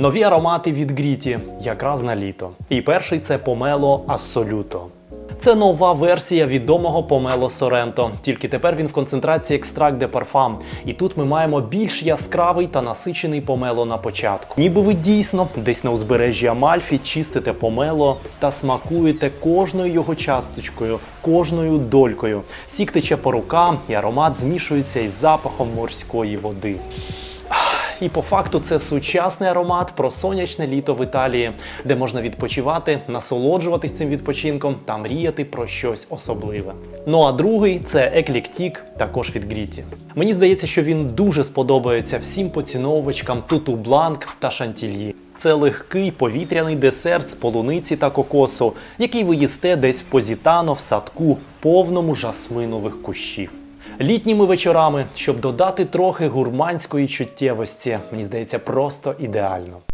Нові аромати від Гріті, якраз на літо. І перший це помело Assoluto. Це нова версія відомого помело Соренто, тільки тепер він в концентрації екстракт де парфам. І тут ми маємо більш яскравий та насичений помело на початку. Ніби ви дійсно десь на узбережжі Амальфі чистите помело та смакуєте кожною його часточкою, кожною долькою. Сік тече по рукам, і аромат змішується із запахом морської води. І по факту це сучасний аромат про сонячне літо в Італії, де можна відпочивати, насолоджуватись цим відпочинком та мріяти про щось особливе. Ну а другий це Екліктік, також від Гріті. Мені здається, що він дуже сподобається всім поціновувачкам Туту Бланк та Шантільї. Це легкий повітряний десерт з полуниці та кокосу, який ви їсте десь в Позітано в садку, повному жасминових кущів. Літніми вечорами, щоб додати трохи гурманської чуттєвості, мені здається, просто ідеально.